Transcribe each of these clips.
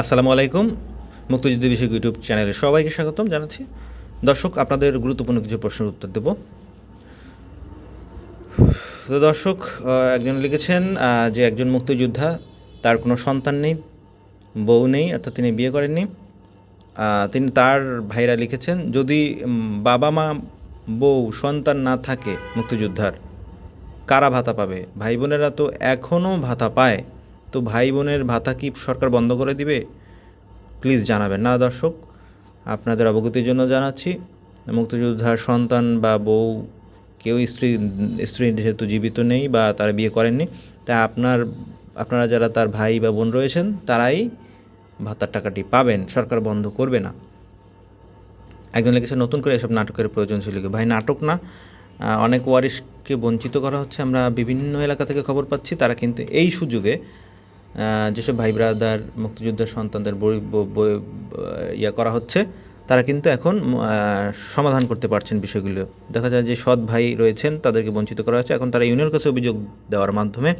আসসালামু আলাইকুম। মুক্তিযুদ্ধ বিষয়ক ইউটিউব চ্যানেলে সবাইকে স্বাগতম জানাচ্ছি। দর্শক, আপনাদের গুরুত্বপূর্ণ কিছু প্রশ্নের উত্তর দেব। তো দর্শক একজন লিখেছেন যে একজন মুক্তিযোদ্ধা, তার কোনো সন্তান নেই, বউ নেই, অর্থাৎ তিনি বিয়ে করেননি। তিনি তার ভাইরা লিখেছেন, যদি বাবা মা, বউ, সন্তান না থাকে মুক্তিযোদ্ধার, কারা ভাতা পাবে? ভাই বোনেরা তো এখনও ভাতা পায়। তো ভাই বোনের ভাতা কি সরকার বন্ধ করে দিবে? প্লিজ জানাবেন। না দর্শক, আপনাদের অবগতির জন্য জানাচ্ছি, মুক্তিযোদ্ধার সন্তান বা বউ, কেউ স্ত্রী স্ত্রী যেহেতু জীবিত নেই বা তারা বিয়ে করেননি, তা আপনার, আপনারা যারা তার ভাই বা বোন রয়েছেন, তারাই ভাতার টাকাটি পাবেন। সরকার বন্ধ করবে না। একজন লিখেছে, নতুন করে এসব নাটকের প্রয়োজন ছিল ভাই, নাটক না। অনেক ওয়ারিশকে বঞ্চিত করা হচ্ছে। আমরা বিভিন্ন এলাকা থেকে খবর পাচ্ছি, তারা কিন্তু এই সুযোগে যেসব ভাই ব্রাদার, মুক্তিযোদ্ধার সন্তানদের বই ইয়া করা হচ্ছে, তারা কিন্তু এখন সমাধান করতে পারছেন বিষয়গুলো। দেখা যায় যে সৎ ভাই রয়েছেন, তাদেরকে বঞ্চিত করা হয়েছে। এখন তারা ইউনিয়নের কাছে অভিযোগ দেওয়ার মাধ্যমে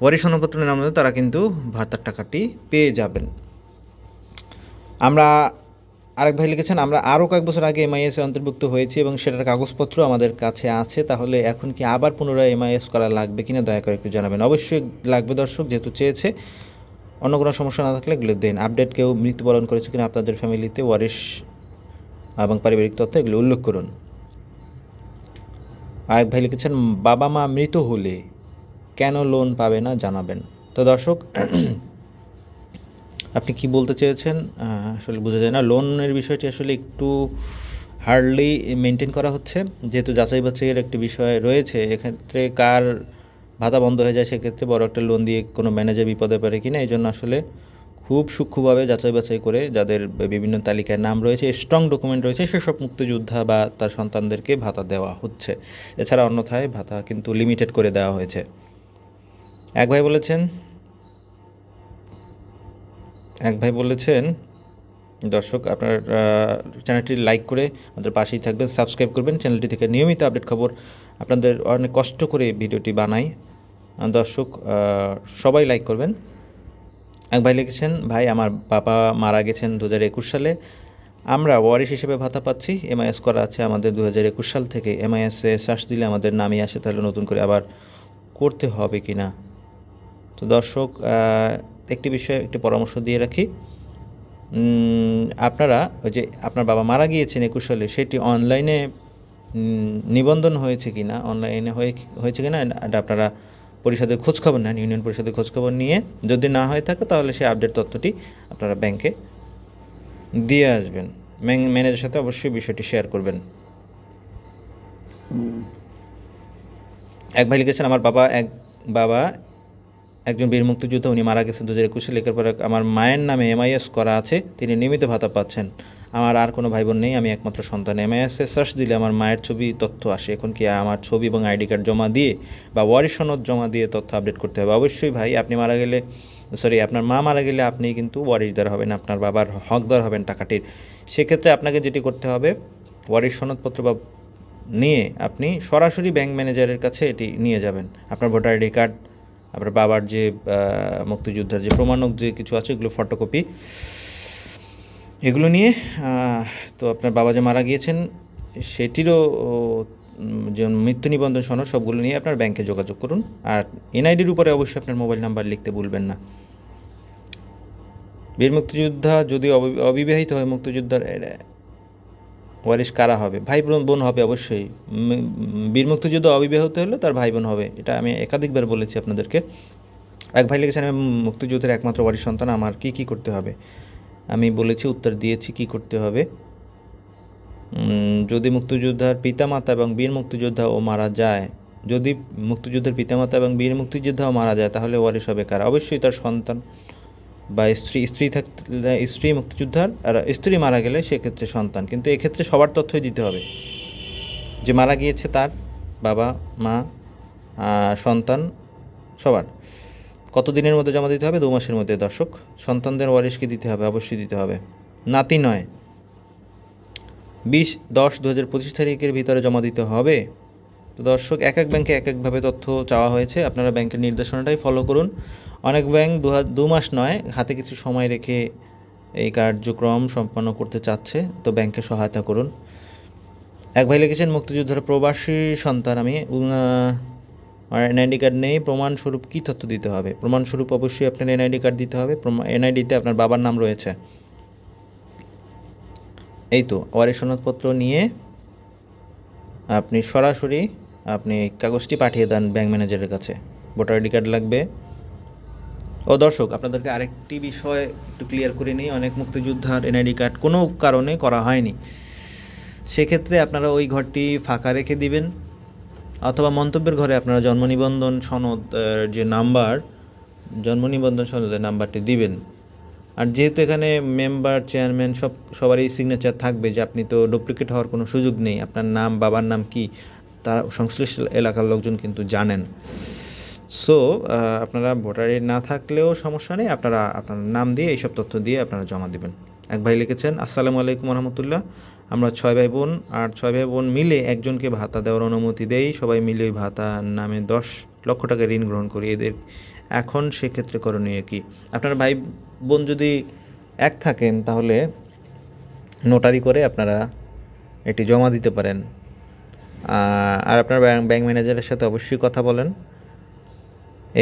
ওয়ারি সনপত্রের নামে তারা কিন্তু ভাতার টাকাটি পেয়ে যাবেন। আমরা আরেক ভাই লিখেছেন, আমরা আরও কয়েক বছর আগে এমআইএস অন্তর্ভুক্ত হয়েছি এবং সেটার কাগজপত্র আমাদের কাছে আছে, তাহলে এখন কি আবার পুনরায় এমআইএস করা লাগবে কিনা দয়া করে একটু জানাবেন। অবশ্যই লাগবে দর্শক, যেহেতু চেয়েছে, অন্য কোনো সমস্যা না থাকলে এগুলো দেন। আপডেট কেউ মৃত্যুবরণ করেছে কিনা আপনাদের ফ্যামিলিতে, ওয়ারিশ এবং পারিবারিক তথ্য, এগুলো উল্লেখ করুন। আরেক ভাই লিখেছেন, বাবা মা মৃত হলে কেন লোন পাবে না জানাবেন। তো দর্শক আপনি কি বলতে চেয়েছেন? আসলে বোঝা যায় না। লোনের বিষয়টি আসলে একটু হার্ডলি মেনটেন করা হচ্ছে। যেহেতু যাচাই বাছাইয়ের একটি বিষয় রয়েছে, এক্ষেত্রে কার ভাতা বন্ধ হয়ে যায় সেক্ষেত্রে বড় একটা লোন দিয়ে কোনো ম্যানেজার বিপদে পারে কিনা এই জন্য আসলে খুব সূক্ষ্মভাবে যাচাই বাছাই করে যাদের বিভিন্ন তালিকায় নাম রয়েছে স্ট্রং ডকুমেন্ট রয়েছে, সেসব মুক্তিযোদ্ধা বা তার সন্তানদেরকে ভাতা দেওয়া হচ্ছে। এছাড়া অন্যথায় ভাতা কিন্তু লিমিটেড করে দেওয়া হয়েছে। এক ভাই বলেছেন এক ভাই বলেছেন, দর্শক আপনার চ্যানেলটি লাইক করে আমাদের পাশেই থাকবেন সাবস্ক্রাইব করবেন, চ্যানেলটি থেকে নিয়মিত আপডেট খবর আপনাদের অনেক কষ্ট করে ভিডিওটি বানাই। দর্শক সবাই লাইক করবেন। এক ভাই লিখেছেন, ভাই, আমার বাবা মারা গেছেন দু হাজার একুশ সালে। আমরা ওয়ারিশ হিসেবে ভাতা পাচ্ছি। এমআইএস করা আছে আমাদের দু হাজার একুশ সাল থেকে। এমআইএসে শ্বাস দিলে আমাদের নামই আসে, তাহলে নতুন করে আবার করতে হবে কি না তো দর্শক একটি বিষয়ে একটি পরামর্শ দিয়ে রাখি। আপনারা ওই যে আপনার বাবা মারা গিয়েছেন একুশ সালে সেটি অনলাইনে নিবন্ধন হয়েছে কি না অনলাইনে হয়ে হয়েছে কি না এটা আপনারা পরিষদের খোঁজখবর নেন ইউনিয়ন পরিষদের খোঁজখবর নিয়ে। যদি না হয়ে থাকে তাহলে সেই আপডেট তথ্যটি আপনারা ব্যাংকে দিয়ে আসবেন। ম্যাং- ম্যানেজারের সাথে অবশ্যই বিষয়টি শেয়ার করবেন। এক ভাই লিখেছেন আমার বাবা এক বাবা একজন বীর মুক্তিযোদ্ধা, উনি মারা গেছেন দু হাজার একুশে। লেখার পরে আমার মায়ের নামে এমআইএস করা আছে, তিনি নিয়মিত ভাতা পাচ্ছেন। আমার আর কোনো ভাই বোন নেই, আমি একমাত্র সন্তান। এমআইএসে সার্চ দিলে আমার মায়ের ছবি তথ্য আসে। এখন কি আমার ছবি এবং আইডি কার্ড জমা দিয়ে বা ওয়ারিশ সনদ জমা দিয়ে তথ্য আপডেট করতে হবে? অবশ্যই ভাই, আপনি মারা গেলে, সরি, আপনার মা মারা গেলে আপনি কিন্তু ওয়ারিশদার হবেন, আপনার বাবার হকদার হবেন টাকাটির। সেক্ষেত্রে আপনাকে যেটি করতে হবে, ওয়ারিশ সনদপত্র বা নিয়ে আপনি সরাসরি ব্যাংক ম্যানেজারের কাছে এটি নিয়ে যাবেন। আপনার ভোটার আইডি কার্ড আপনার বাবার যে মুক্তিযোদ্ধার যে প্রমাণক যে কিছু আছে, এগুলো ফটোকপি এগুলো নিয়ে তো আপনার বাবা যে মারা গিয়েছেন, সেটিরও যে মৃত্যু নিবন্ধন সনদ, সবগুলো নিয়ে আপনার ব্যাংকে যোগাযোগ করুন। আর এনআইডির উপরে অবশ্যই আপনার মোবাইল নাম্বার লিখতে ভুলবেন না। বীর মুক্তিযোদ্ধা যদি অবি- অবিবাহিত হয়, মুক্তিযোদ্ধার ওয়ারিশ কারা হবে? ভাই বোন হবে অবশ্যই। বীর মুক্তিযুদ্ধ অবিবাহিত হলে তার ভাই বোন হবে। এটা আমি একাধিকবার বলেছি আপনাদেরকে। এক ভাই লিখেছেন, আমি মুক্তিযুদ্ধের একমাত্র ওয়ারিশ সন্তান, আমার কি কি করতে হবে? আমি বলেছি, উত্তর দিয়েছি, কি করতে হবে? যদি মুক্তিযোদ্ধার পিতামাতা এবং বীর মুক্তিযোদ্ধা ও মারা যায়, যদি মুক্তিযুদ্ধের পিতামাতা এবং বীর মুক্তিযোদ্ধাও মারা যায়, তাহলে ওয়ারিশ হবে কারা? অবশ্যই তার সন্তান। বা স্ত্রী স্ত্রী থাকলে, স্ত্রী মুক্তিযোদ্ধার আর স্ত্রী মারা গেলে সেক্ষেত্রে সন্তান। কিন্তু এক্ষেত্রে সবার তথ্যই দিতে হবে যে মারা গিয়েছে তার বাবা, মা সন্তান সবার। কত দিনের মধ্যে জমা দিতে হবে? দু মাসের মধ্যে, দর্শক। সন্তানদের ওয়ারিশকে দিতে হবে? অবশ্যই দিতে হবে। নাতি নয়। বিশ দশ দু হাজার পঁচিশ তারিখের ভিতরে জমা দিতে হবে। তো দর্শক, এক এক ব্যাংকে এক একভাবে তথ্য চাওয়া হয়েছে। আপনারা ব্যাংকের নির্দেশনাটাই ফলো করুন। অনেক ব্যাংক দু দু মাস নয়, হাতে কিছু সময় রেখে এই কার্যক্রম সম্পন্ন করতে চাচ্ছে, তো ব্যাংকে সহায়তা করুন। এক ভাই লিখেছেন, মুক্তিযোদ্ধার প্রবাসী সন্তান আমি। আমার এনআইডি কার্ড নেই, প্রমাণস্বরূপ কী তথ্য দিতে হবে? প্রমাণস্বরূপ অবশ্যই আপনার এনআইডি কার্ড দিতে হবে। এনআইডিতে আপনার বাবার নাম রয়েছে। এই তো ওয়ারি সনদপত্র নিয়ে আপনি সরাসরি আপনি কাগজটি পাঠিয়ে দেন ব্যাংক ম্যানেজারের কাছে। ভোটার আইডি কার্ড লাগবে। ও দর্শক, আপনাদেরকে আরেকটি বিষয় একটু ক্লিয়ার করে নিই। অনেক মুক্তিযোদ্ধার এনআইডি কার্ড কোনো কারণে করা হয়নি। সেক্ষেত্রে আপনারা ওই ঘরটি ফাঁকা রেখে দিবেন অথবা মন্তব্যের ঘরে আপনারা জন্ম নিবন্ধন সনদ যে নাম্বার, জন্ম নিবন্ধন সনদের নাম্বারটি দিবেন। আর যেহেতু এখানে মেম্বার, চেয়ারম্যান সব, সবারই সিগনেচার থাকবে যে আপনি তো ডুপ্লিকেট হওয়ার কোনো সুযোগ নেই। আপনার নাম, বাবার নাম কি? তার সংশ্লিষ্ট এলাকার লোকজন কিন্তু জানেন। সো আপনারা ভোটারে না থাকলেও সমস্যা নেই। আপনারা আপনার নাম দিয়ে এইসব তথ্য দিয়ে আপনারা জমা দিবেন। এক ভাই লিখেছেন, আসসালামু আলাইকুম রহমতুল্লাহ আমরা ছয় ভাই বোন আর ছয় ভাই বোন মিলে একজনকে ভাতা দেওয়ার অনুমতি দেই। সবাই মিলে ওই ভাতা নামে দশ লক্ষ টাকা ঋণ গ্রহণ করি। এদের এখন সেক্ষেত্রে করণীয় কি? আপনার ভাই বোন যদি এক থাকেন, তাহলে নোটারি করে আপনারা এটি জমা দিতে পারেন। আর আপনার ব্যাংক ম্যানেজারের সাথে অবশ্যই কথা বলেন।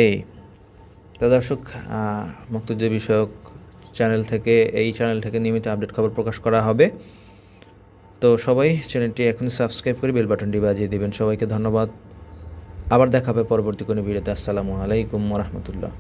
এই, তো দর্শক মুক্তিযুদ্ধ বিষয়ক চ্যানেল থেকে, এই চ্যানেল থেকে নিয়মিত আপডেট খবর প্রকাশ করা হবে। তো সবাই চ্যানেলটি এখন সাবস্ক্রাইব করে বেল বাটনটি বাজিয়ে দেবেন। সবাইকে ধন্যবাদ। আবার দেখা হবে পরবর্তী কোনো ভিডিওতে। আসসালামু আলাইকুম রহমতুল্লাহ।